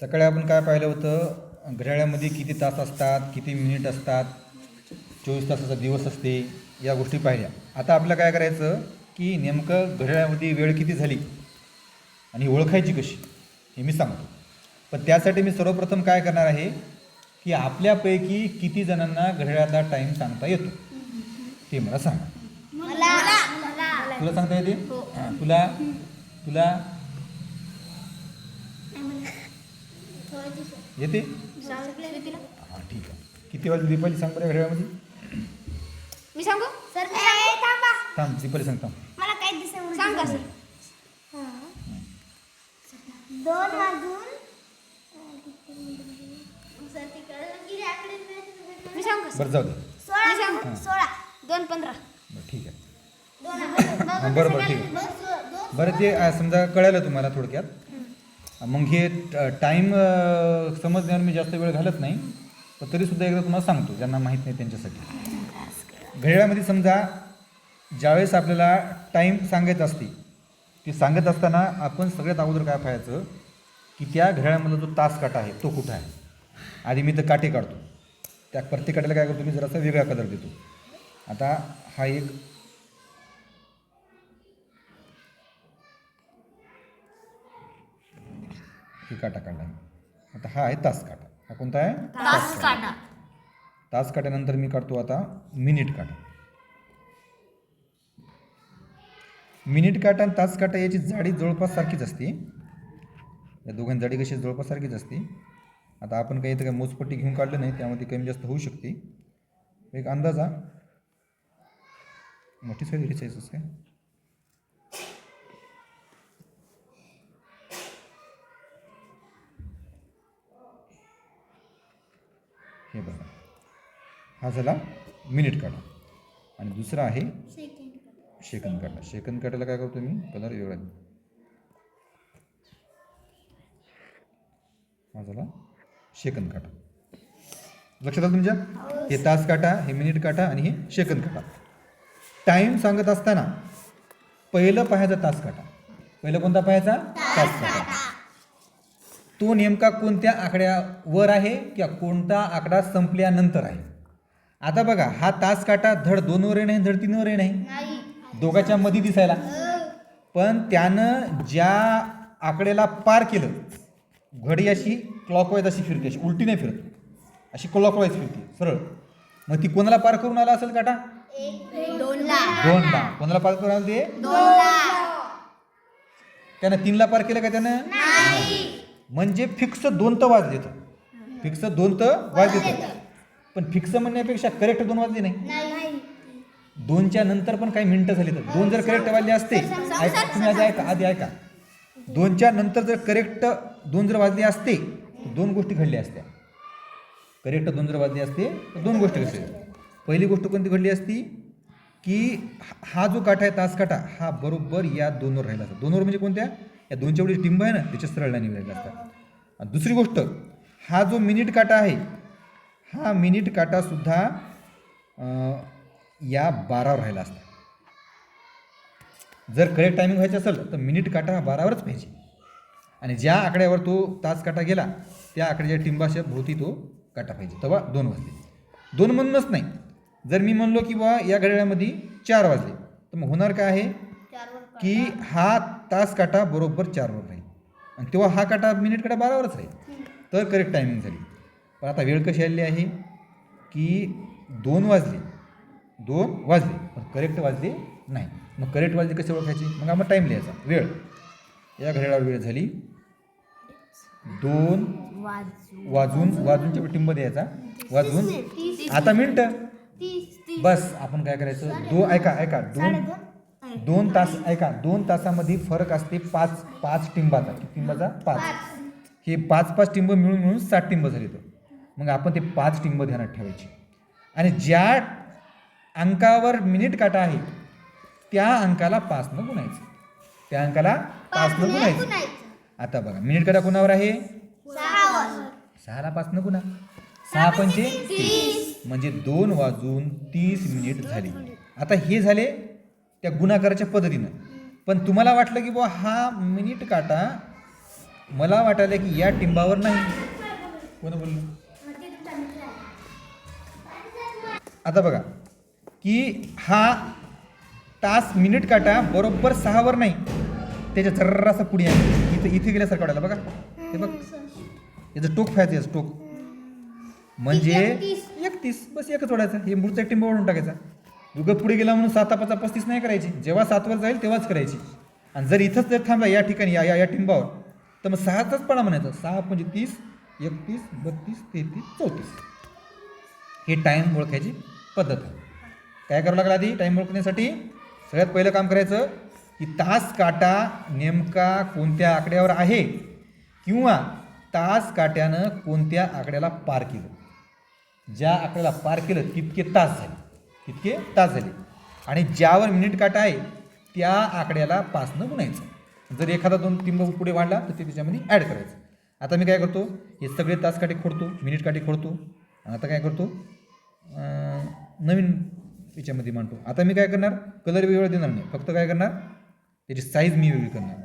सकाळी आपण काय पाहिलं होतं? घड्याळामध्ये किती तास असतात किती मिनिट असतात? चोवीस तासाचा दिवस असते या गोष्टी पाहिल्या. आता आपल्याला काय करायचं की नेमकं घड्याळामध्ये वेळ किती झाली आणि ओळखायची कशी हे मी सांगतो. पण त्यासाठी मी सर्वप्रथम काय करणार आहे की आपल्यापैकी किती जणांना घड्याळाचा टाईम सांगता येतो? ते मला सांगा. तुला सांगता येते? हां, तुला तुला येते? हां ठीक आहे. किती वाजले दीपाली सांग बरं घड्याळामध्ये मी सांगू? सर थांबा. दीपाली सांग थांब. मला काही दिसेल सांग. का सर दोन वाजून मी सांगू? बरं जाऊ दे. सोळा मी सांगू? सोळा. दोन पंधरा. बरं ठीक आहे. दोन बरं बरं ठीक आहे. बरं ते समजा कळालं तुम्हाला थोडक्यात. मग हे टाईम समजण्यावर मी जास्त वेळ घालत नाही. पण तरीसुद्धा एकदा तुम्हाला सांगतो ज्यांना माहीत नाही त्यांच्यासाठी. घड्याळामध्ये समजा ज्यावेळेस आपल्याला टाईम सांगायचं असते ते सांगत असताना आपण सगळ्यात अगोदर काय पाहायचं की त्या घड्याळामधला जो तास काटा आहे तो कुठं आहे? आधी मी तर काटे काढतो. त्या प्रत्येक काट्याला काय करतो मी जरासा वेगळा कलर देतो. आता हा एक हे काटा काढला. आता हा आहे तास काटा. हा कोणता आहे? तास काटा. तास काट्यानंतर मी काढतो आता मिनिट काटा. मिनिट काटा आणि तास काटा याची जाडी जवळपास सारखीच असते. या दोघांची जाडी कशी जवळपास सारखीच असते. आता आपण काही इथं काही मोजपट्टी घेऊन काढलं नाही त्यामध्ये कमी जास्त होऊ शकते. एक अंदाजा मोठी साईज घ्यायची आहे हे बघा. हा झाला मिनिट काढा. आणि दुसरा आहे शेकंद काटा शेकंद काटाला काय करतो मी? कलर वेगळा हा झाला शेकंद काटा लक्षात आलं तुमच्या? हे तास काटा हे मिनिट काटा आणि हे शेकंद काटा. टाईम सांगत असताना पहिलं पाहायचा तास काटा. पहिलं कोणता पाहायचा? तास काटा. तो नेमका कोणत्या आकड्यावर आहे किंवा कोणता आकडा संपल्यानंतर आहे? आता बघा हा तास काटा धड दोनवर नाही धड तीनवर नाही नाही. दोघाच्या मध्ये दिसायला. पण त्यानं ज्या आकड्याला पार केलं घडी अशी क्लॉकवाईज अशी फिरते अशी उलटी नाही फिरत. अशी क्लॉकवाईज फिरते सरळ. मग ती कोणाला पार करून आला असेल काटा? दोनला. कोणाला पार करून आलं ते? त्यानं तीनला पार केलं का त्यानं? म्हणजे फिक्स दोन तर वाजले तर फिक्स दोन तर वाजले तर पण फिक्स म्हणण्यापेक्षा करेक्ट दोन वाजले नाही. नाही दोनच्या नंतर पण काही मिनिटं झाली तर. दोन जर करेक्ट वाजले असते ऐका तुम्ही आधी ऐका आधी ऐका. दोनच्या नंतर जर करेक्ट दोन जर वाजले असते तर दोन गोष्टी घडल्या असत्या. करेक्ट दोन जर वाजले असते तर दोन गोष्टी घडल्या पहिली गोष्ट कोणती घडली असती? की हा- जो काठा आहे तास काटा हा बरोबर या दोनवर राहिला असता. दोनवर म्हणजे कोणत्या? या दोनच्या एवढी टिंब आहे ना त्याच्या सरळ लाईनी असतात आणि दुसरी गोष्ट हा जो मिनिट काटा आहे हा मिनिट काटासुद्धा या बारावर राहिला असता. जर करेक्ट टायमिंग व्हायचं असेल तर मिनिट काटा हा बारावरच पाहिजे. आणि ज्या आकड्यावर तो तास काटा गेला त्या आकड्याच्या टिंबाच्या भोवती तो काटा पाहिजे. तेव्हा दोन वाजले. दोन म्हणूनच नाही. जर मी म्हणलो की बा या घड्याळामध्ये चार वाजले. तर मग होणार काय आहे? की हा तास काटा बरोबर चारवर राहील. आणि तेव्हा हा काटा मिनिट काटा बारावरच राहील. तर करेक्ट टायमिंग झाली. पण आता वेळ कशी आलेली आहे? की दोन वाजले. दोन वाजले. पण करेक्ट वाजले नाही. मग करेक्ट वाजले कसे ओळखायचे? मग आम्हाला टाईम लिहायचा. वेळ. या घड्याळावर वेळ झाली. दोन वाजून वाजूनच्या टिंब द्यायचा वाजून आता मिनटं बस आपण काय करायचं? दो ऐका ऐका. दोन दोन तास ऐका दोन तासामध्ये फरक असते पाच पाच टिंबाचा. किती टिंबाचा? पाच. हे पाच पाच टिंब मिळून मिळून सात टिंब झाले तर. मग आपण ते पाच टिंब ध्यानात ठेवायचे. आणि ज्या अंकावर मिनिट काटा आहे त्या अंकाला पाचनं गुणायचं. त्या अंकाला पाचनं गुणायचं. आता बघा मिनिट काटा कोणावर आहे? सहाला पाचनं गुणा. सहा पंचे म्हणजे दोन वाजून तीस मिनिट झाली. आता हे झाले त्या गुणाकाराच्या पद्धतीनं. पण तुम्हाला वाटलं की बुवा हा मिनिट काटा मला वाटायला की या टिंबावर नाही. कोण बोललं? आता बघा की हा तास मिनिट काटा बरोबर सहावर नाही. त्याच्या जर्रासा पुढे आहे. इथे इथे गेल्यासारखं वाटायला बघा. हे बघ. याचं टोक फायचं याचं टोक. म्हणजे एकतीस. बस एकच ओढायचं हे मूळचा टिंब ओढून टाकायचा. उगत पुढे गेला म्हणून सात पाचा पस्तीस नाही करायची. जेव्हा सातवर जाईल तेव्हाच करायची. आणि जर इथंच जर थांबला या ठिकाणी या या या टिंबावर तर मग सहाचाच पडा म्हणायचं. सहा म्हणजे तीस एकतीस बत्तीस तेहतीस चौतीस. ही टाईम ओळखायची पद्धत आहे. काय करावं लागलं आधी? टाईम ओळखण्यासाठी सगळ्यात पहिलं काम करायचं की तास काटा नेमका कोणत्या आकड्यावर आहे? किंवा तास काट्यानं कोणत्या आकड्याला पार केलं? ज्या आकड्याला पार केलं तितके तास झाले. तितके तास झाले. आणि ज्यावर मिनिट काटा आहे त्या आकड्याला पाचनं गुणायचं जर एखादा दोन तीन पुढे वाढला तर ते त्याच्यामध्ये ॲड करायचं. आता मी काय करतो हे सगळे तास काटे खोडतो मिनिट काटे खोडतो. आता काय करतो नवीन याच्यामध्ये मांडतो. आता मी काय करणार कलर वेगवेगळा देणार नाही. फक्त काय करणार त्याची साईज मी वेगळी करणार.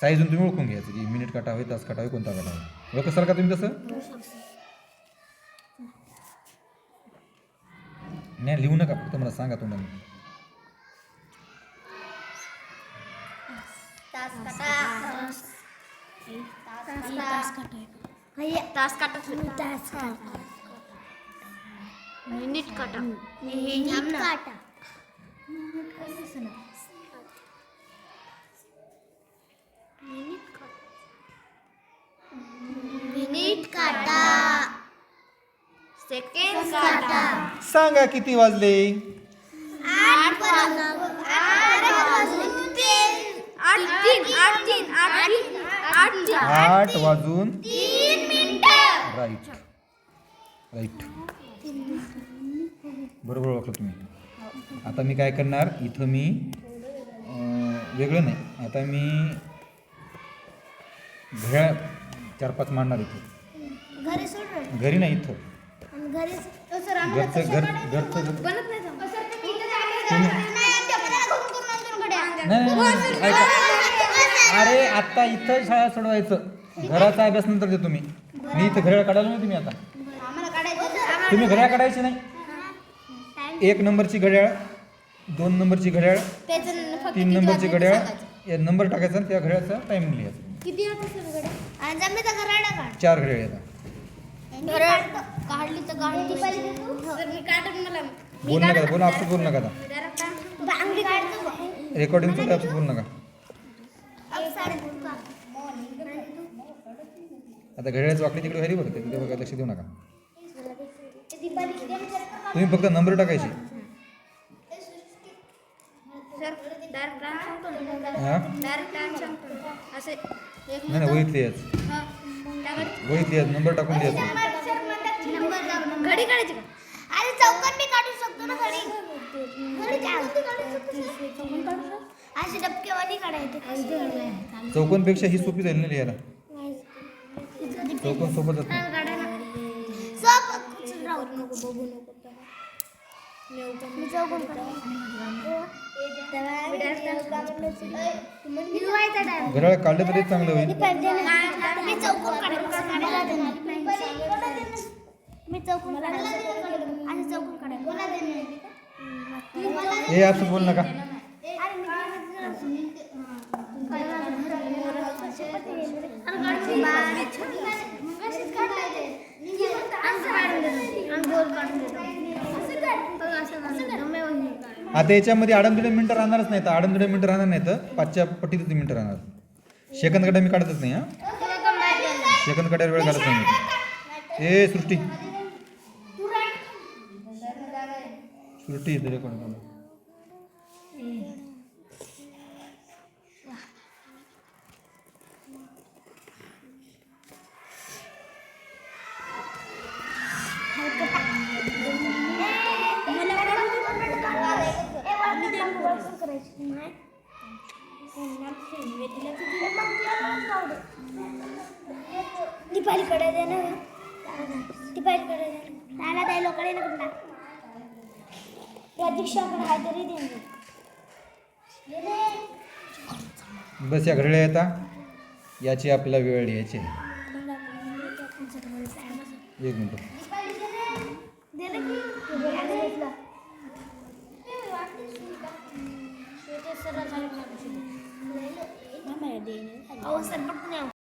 साईजून तुम्ही ओळखून घ्यायचं की मिनिट काटा होय तास काटा होय कोणता काटा होय. ओळखसाल का तुम्ही तसं? नाही लिहू नका फक्त मला सांगा तोंडाने. तास काटा. तास काटा. भैया तास काटा. तास काटा. मिनिट काटा. मिनिट काटा. मिनिट काटा. सेकंड काटा. सांगा किती वाजले? आठ वाजून राईट. राईट. बरोबर ओळखलं तुम्ही. आता मी काय करणार? इथं मी वेगळं नाही. आता मी घड्याळ चार पाच मांडणार इथं. घरी नाही इथं. आणि घरी सर घरचं घर घरचं घर बनत नाही थांब. नाही, नाही, नाही, ऐका. अरे आत्ता इथं शाळा सोडवायचं. घराचा अभ्यास नंतर देतो मी. मी इथं घड्याळ काढायला नाही तुम्ही आता. आम्हाला काढायचं तुम्ही घड्याळ काढायची नाही. एक नंबरची घड्याळ दोन नंबरची घड्याळ त्याचं फक्त तीन नंबरची घड्याळ या नंबर टाकायचा आणि त्या घड्याळचा टाइम लिहायचा. किती होतं सर घड्याळ? आणि जमी तर घराडा काढ चार घड्याळ येतात. घराड काढली तर काढली सर मी काढून मला बोल नका बोला आपसूक बोल नका आता. बांगडी काढतो रेकॉर्डिंग चालू बोल नका. आता घड्याळाची वाकडी तिकडे हरी बघते तिकडे बघा लक्ष देऊ नका. तुम्ही फक्त नंबर टाकायचे. हां? डायरेक्ट टाइम सांगतो असे एक नाही नाही वहीत लिहायचं हा त्याकडे वहीत लिहायचं नंबर टाकून लिहायचं घडी काढायची का? अरे चौकन मी काढू शकतो ना घडी. घडी काय असे डबकेवाली काढायचे चौकोनपेक्षा ही सोपी जाईल ना लिहायला. चौकोन सोबतच सब राहू नको बघू नको. मी चौकन टाइम घड्याळ काढलं तरी चांगलं होईल. मी चौकन आणि चौकन काढायचं हे आपसूक बोल नका. आता याच्यामध्ये आडमदिडे मिनटं राहणारच नाही तर आडमदिडे मिनटं राहणार नाही तर पाचच्या पट्टीतच मिनटं राहणार. सेकंदकडे मी काढतच नाही हा? सेकंद कड्यावर वेळ घालत नाही. ए सृष्टी. सृष्टी इथे रेकॉर्ड दीपालीकडे दे ना दीपालीकडे दे त्याला त्या लोकांनी ना कुठला प्रतीक्षाकडे काहीतरी दे बस या घड्याळ्या येतात याची आपल्याला वेळ यायची एक मिनटं.